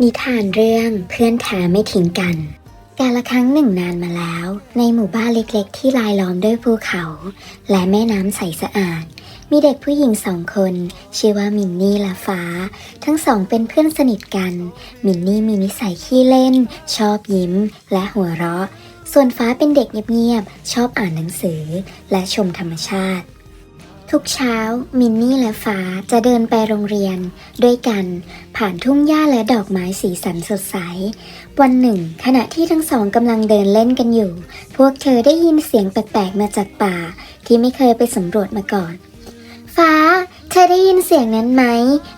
นิทานเรื่องเพื่อนแท้ไม่ทิ้งกัน กาละครั้งหนึ่งนานมาแล้ว ในหมู่บ้านเล็กๆ ที่รายล้อมด้วยภูเขา และแม่น้ำใสสะอาด มีเด็กผู้หญิงสองคน ชื่อว่ามินนี่และฟ้า ทั้งสองเป็นเพื่อนสนิทกัน มินนี่มีนิสัยขี้เล่น ชอบยิ้ม และหัวเราะ ส่วนฟ้าเป็นเด็กเงียบๆชอบอ่านหนังสือ และชมธรรมชาติ ทุกเช้า มินนี่และฟ้าจะเดินไปโรงเรียน ด้วยกัน ผ่านทุ่งหญ้าและดอกไม้สีสันสดใส วันหนึ่ง ขณะที่ทั้งสองกำลังเดินเล่นกันอยู่ พวกเธอได้ยินเสียงแปลกๆมาจากป่า ที่ไม่เคยไปสำรวจมาก่อน ฟ้า เธอได้ยินเสียงนั้นไหม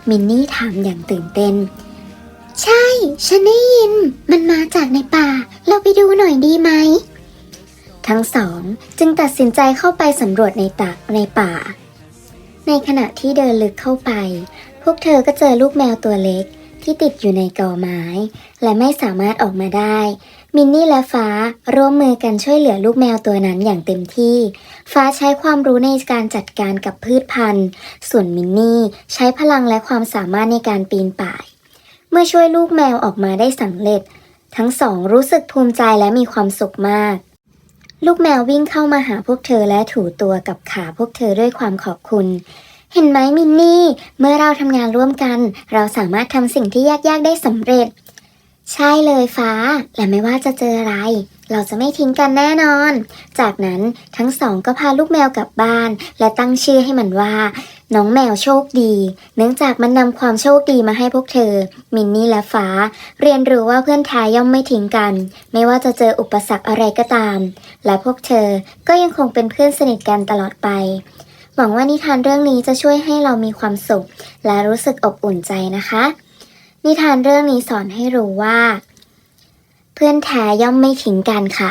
มินนี่ถามอย่างตื่นเต้น ใช่ ฉันได้ยิน มันมาจากในป่า เราไปดูหน่อยดีไหมทั้งสองจึงตัดสินใจเข้าไปสำรวจในตักในป่า ในขณะที่เดินลึกเข้าไป พวกเธอก็เจอลูกแมวตัวเล็กที่ติดอยู่ในกอไม้ และไม่สามารถออกมาได้ มินนี่และฟ้าร่วมมือกันช่วยเหลือลูกแมวตัวนั้นอย่างเต็มที่ ฟ้าใช้ความรู้ในการจัดการกับพืชพันธุ์ ส่วนมินนี่ใช้พลังและความสามารถในการปีนป่าย เมื่อช่วยลูกแมวออกมาได้สำเร็จ ทั้งสองรู้สึกภูมิใจและมีความสุขมาก ลูกแมววิ่งเข้ามาหาพวกเธอและถูตัวกับขาพวกเธอด้วยความขอบคุณ เห็นไหมมินนี่ เมื่อเราทำงานร่วมกัน เราสามารถทำสิ่งที่ยากๆได้สำเร็จ ใช่เลยฟ้า และไม่ว่าจะเจออะไร เราจะไม่ทิ้งกันแน่นอน จากนั้นทั้งสองก็พาลูกแมวกลับบ้าน และตั้งชื่อให้มันว่า น้องแมวโชคดี เนื่องจากมันนำความโชคดีมาให้พวกเธอ มินนี่และฟ้า เรียนรู้ว่าเพื่อนแท้ย่อมไม่ทิ้งกัน ไม่ว่าจะเจออุปสรรคอะไรก็ตาม และพวกเธอก็ยังคงเป็นเพื่อนสนิทกันตลอดไป หวังว่านิทานเรื่องนี้จะช่วยให้เรามีความสุข และรู้สึกอบอุ่นใจนะคะ นิทานเรื่องนี้สอนให้รู้ว่า เพื่อนแท้ย่อมไม่ทิ้งกันค่ะ